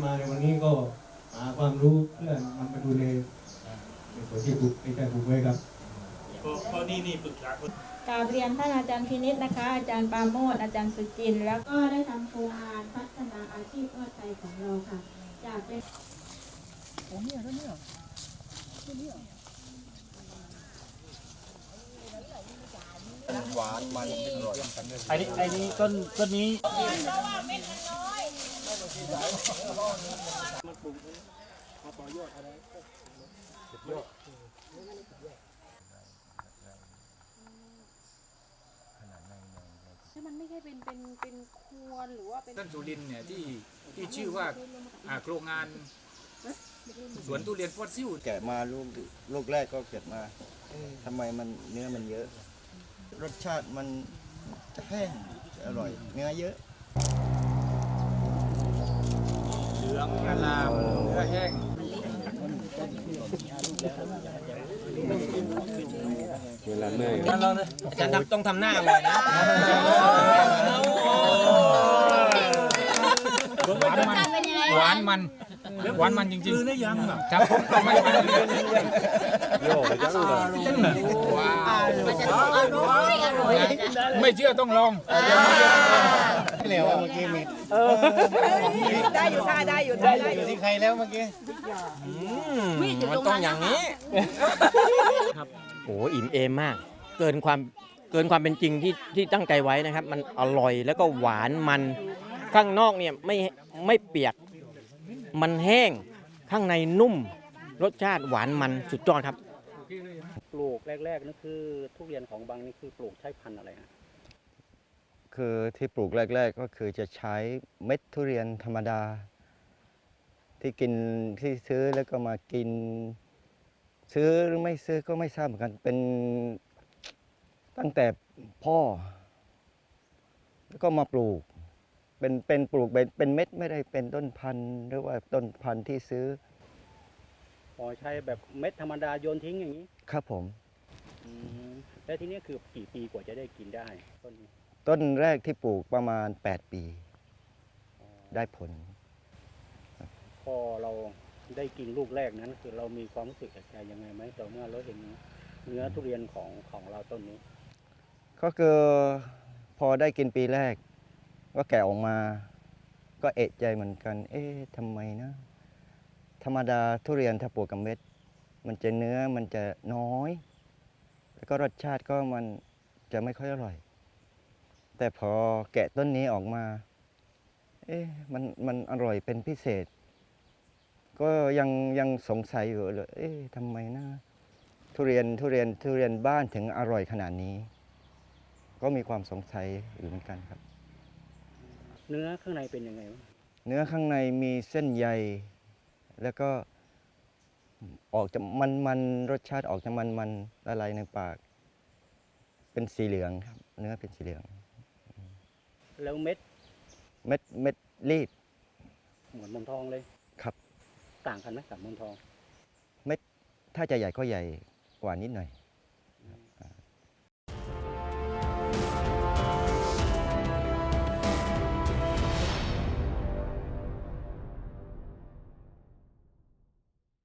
มาในวันนี้ก็หาความรู้เพื่อนำมาดูในในส่วนที่ปลูกในใจปลูกไว้ครับก็นี่นี่ปรึกษาคนกราบเรียนท่านอาจารย์พินิษนะคะ อาจารย์ปราโมทอาจารย์สุจินต์แล้วก็ได้ทำโครงงานพัฒนาอาชีพทอดไทยของเราค่ะจากเป็นหวานมันอร่อยไอ้นี่ไอ้นี่ต้นต้นนี้ มันไม่ใช่เป็นเป็นเป็นควรหรือว่าเป็นท่านสุรินทร์เนี่ยที่ที่ชื่อว่าอ่าโครงงานสวนทุเรียนฟอสซิลแกะมาลูกลูกแรกก็เก็บมาเอ๊ะทำไมมันเนื้อมันเยอะ รสชาติมันจะแห้งจะอร่อย เนื้อเยอะเหลื องอลามเนื้อแห้งอาจารย์ทำต้องทำหน้าเลยนะหวานมันหวานมันหวานมันจริงๆคือได้ยังครับผมไม่มันว้าวไม่เชื่อต้องลอง เหลวเมื่อกี้มีได้อยู่ค่ะได้อยู่ได้อยู่ที่ใครแล้วเมื่อกี้มันต้องอย่างนี้โอ้อิ่มเอมมาก เกินความเกินความเป็นจริงที่ที่ตั้งใจไว้นะครับ มันอร่อยแล้วก็หวานมัน ข้างนอกเนี่ยไม่ไม่เปียก มันแห้งข้างในนุ่ม รสชาติหวานมันสุดยอดครับ ปลูกแรกๆนั่นคือทุเรียนของบางนี่คือปลูกใช้พันธุ์อะไรฮะ คือที่ปลูกแรก ๆ ก็คือจะใช้เม็ดทุเรียนธรรมดา ที่กินที่ซื้อแล้วก็มากิน ซื้อหรือไม่ซื้อก็ไม่ทราบเหมือนกันเป็นตั้งแต่พ่อ แล้วก็มาปลูก เป็นเป็นปลูกเป็นเป็นเม็ดไม่ได้เป็นต้นพันธุ์ หรือว่าต้นพันธุ์ที่ซื้อพอใช้แบบเม็ดธรรมดาโยนทิ้งอย่างนี้ ครับผม อืมแล้วทีนี้คือกี่ปีกว่าจะได้กินได้ต้นนี้ ต้นแรกที่ปลูกประมาณ 8 ปีได้ผล พอเราได้กินลูกแรกนั้น คือเรามีความรู้สึกใจยังไงไหมต่อเมื่อเราเห็นเนื้อทุเรียนของของเราต้นนี้ ก็คือพอได้กินปีแรก ก็แกะออกมา ก็เอะใจเหมือนกัน เอ๊ะทำไมนะ ธรรมดาทุเรียนถ้าปลูกกับเม็ด มันจะเนื้อมันจะน้อย แล้วก็รสชาติก็มันจะไม่ค่อยอร่อย แต่พอแกะต้นนี้ออกมา เอ๊ะมันมันอร่อยเป็นพิเศษ ก็ยังยังสงสัยอยู่เลย เอ๊ะทำไมนะทุเรียนทุเรียนทุเรียนบ้านถึงอร่อยขนาดนี้ ก็มีความสงสัยอยู่เหมือนกันครับ เนื้อข้างในเป็นยังไงวะเนื้อข้างในมีเส้นใย แล้วก็ออกจะมันมันรสชาติออกจะมันมันละลายในปาก เป็นสีเหลืองครับ เนื้อเป็นสีเหลือง แล้วเม็ดเม็ดเม็ดรีบ เหมือนหมอนทองเลยครับ ต่างกันไหมกับหมอนทอง ถ้าจะใหญ่ก็ใหญ่กว่านิดหน่อย